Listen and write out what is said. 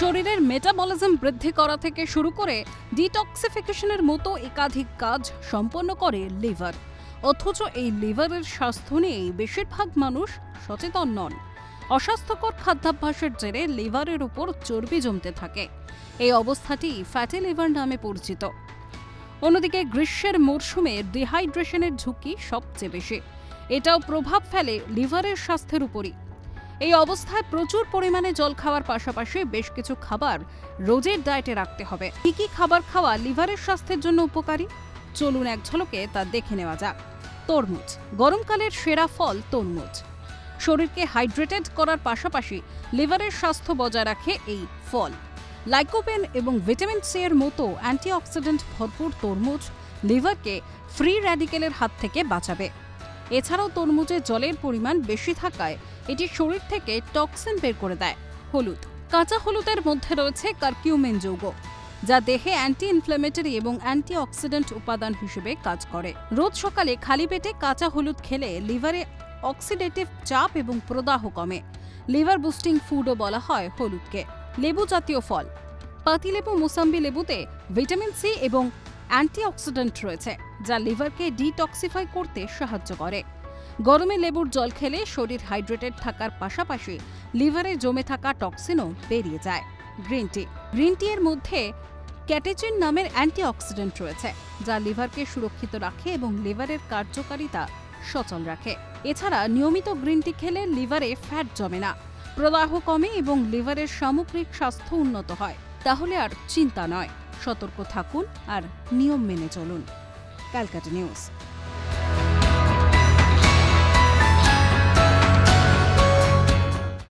শরীরের মেটাবলিজম বৃদ্ধি করা থেকে শুরু করে ডিটক্সিফিকেশনের মতো একাধিক কাজ সম্পন্ন করে লিভার। অথচ এই লিভারের স্বাস্থ্য নিয়েই বেশিরভাগ মানুষ সচেতন নন। অস্বাস্থ্যকর খাদ্যাভ্যাসের জেরে লিভারের উপর চর্বি জমতে থাকে। এই অবস্থাটি ফ্যাটি লিভার নামে পরিচিত। অন্যদিকে গ্রীষ্মের মরশুমে ডিহাইড্রেশনের ঝুঁকি সবচেয়ে বেশি। এটাও প্রভাব ফেলে লিভারের স্বাস্থ্যের উপরই। এই অবস্থায় প্রচুর পরিমাণে জল খাওয়ার পাশাপাশি বেশ কিছু খাবার রোজের ডায়েটে রাখতে হবে। কি কি খাবার খাওয়া লিভারের স্বাস্থ্যের জন্য উপকারী? চলুন এক ঝলকে তা দেখে নেওয়া যাক। তরমুজ, গরমকালের সেরা ফল তরমুজ। শরীরকে হাইড্রেটেড করার পাশাপাশি লিভারের স্বাস্থ্য বজায় রাখে এই ফল। লাইকোপেন এবং ভিটামিন সি এর মতো অ্যান্টিঅক্সিডেন্ট ভরপুর তরমুজ লিভারকে ফ্রি র্যাডিকেলের হাত থেকে বাঁচাবে। এছাড়াও তরমুজে জলের পরিমাণ বেশি থাকায় এটি শরীর থেকে টক্সিন বের করে দেয়। হলুদ। কাঁচা হলুদের মধ্যে রয়েছে কার্কিউমেন যৌগ, যা দেহে অ্যান্টি ইনফ্ল্যামেটরি এবং অ্যান্টিঅক্সিডেন্ট উপাদান হিসেবে কাজ করে। রোজ সকালে খালি পেটে কাঁচা হলুদ খেলে লিভারে অক্সিডেটিভ চাপ এবং প্রদাহ কমে। লিভার বুস্টিং ফুডও বলা হয় হলুদকে। লেবু জাতীয় ফল। পাতিলেবু, মোসাম্বি লেবুতে ভিটামিন সি এবং অ্যান্টিঅক্সিডেন্ট রয়েছে, যা লিভারকে ডিটক্সিফাই করতে সাহায্য করে। গরমে লেবুর জল খেলে শরীর হাইড্রেটেড থাকার পাশাপাশি লিভারে জমে থাকা টক্সিনও বেরিয়ে যায়। Green tea. গ্রিন টি এর মধ্যে ক্যাটেচিন নামের অ্যান্টিঅক্সিডেন্ট রয়েছে, যা লিভারকে সুরক্ষিত রাখে এবং লিভারের কার্যকারিতা সচল রাখে। এছাড়া নিয়মিত গ্রিন টি খেলে লিভারে ফ্যাট জমে না। প্রদাহ কমে এবং লিভারের সামগ্রিক স্বাস্থ্য উন্নত হয়। তাহলে আর চিন্তা নয়। সতর্ক থাকুন আর নিয়ম মেনে চলুন। ক্যালকাটা নিউজ।